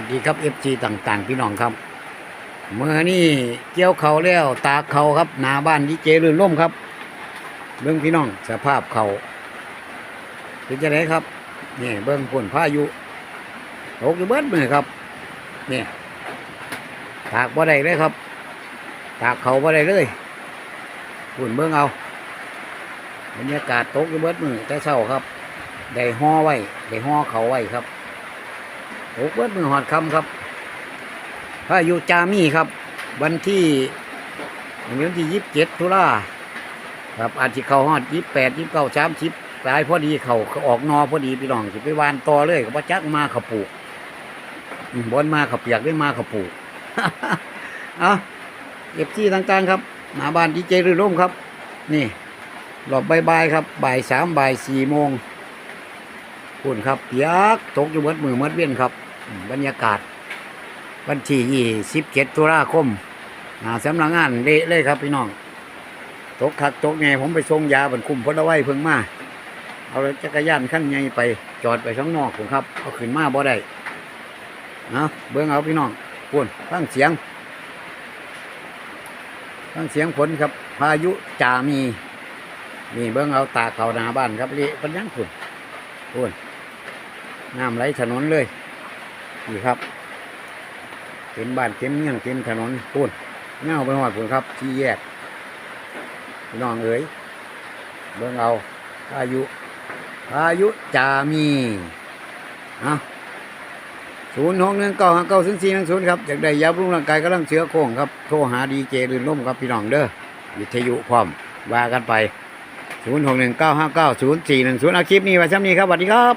วัสดีครับเอฟซีต่างๆ พี่น้องครับ เมื่อนี่เกี่ยวเขาแล้วตาเขาครับหนาบ้านดีเจลื่นล่มครับเบื้องพี่น้องสภาพเขาเป็นจะไงครับนี่เบื้องฝนพายุตกอยู่เบิดมือครับนี่ตากบ่ได้เลยครับ ตากเขาบ่ได้เลยฝนเบื้องเอาบรรยากาศตกอยู่เบิดมือแต่เช้าครับได้ห่อไว้ได้ห่อเขาไว้ครับ ตกเบิดมือหอดคำครับพายุจามีครับ วันที่วันที่ยี่สิบเจ็ดตุลาครับอาจจะเขาฮอดยี่สิบแปดยี่สิบเก้าสามสิบตายพอดีเขาออกนอพอดีพี่น้องสิไปวานต่อเลยก็บ่จักมาเขาปลูกอืมบนมาเขาเปียกได้มาเขาปลูกเอาเอฟซีต่างๆครับหน้าบ้านดีเจรื่นร่มครับ นี่รอบบ่ายๆครับ บ่ายสามบ่ายสี่โมงคุณครับเปียกตกอยู่เมดมือเมดเวียนครับ บรรยากาศ วันที่ยี่สิบเจ็ดตุลาคมหาสำนักงานเละเลยครับพี่น้อง ตกคักตกไงผมไปส่งยาบรรคุมพลไว้เพิ่งมา เอาจักรยานขั้นใหญ่ไปจอดไปข้างนอกผมครับ เอาขึ้นมาบ่ได้นะเบิ้งเอาพี่น้องปุ่นฟังเสียงฟังเสียงฝนครับ พายุจามีนี่เบิ้งเอาตาเขาหนาบ้านครับเละปัญญังฝุ่นปุ่นน้ำไหลถนนเลย นี่ครับเต็มบ้านเต็มเมืองเต็มถนนพูนเงาไปหอดพูนครับ ที่แยกพี่น้องเอ๋ยเบิ่งเอาพายุพายุจามีอะศูนย์หกหนึ่งเก้าห้าเก้าศูนย์สี่หนึ่งศูนย์ครับอยากได้ยาบำรุงร่างกายกำลังเชื้อโค้งครับโทรหาดีเจลื่นล่มครับพี่น้องเด้อวิทยุพร้อมว่ากันไปศูนย์หกหนึ่งเก้าห้าเก้าศูนย์สี่หนึ่งศูนย์อาคลิปนี้ไว้ซ้ำนี้ครับสวัสดีครับ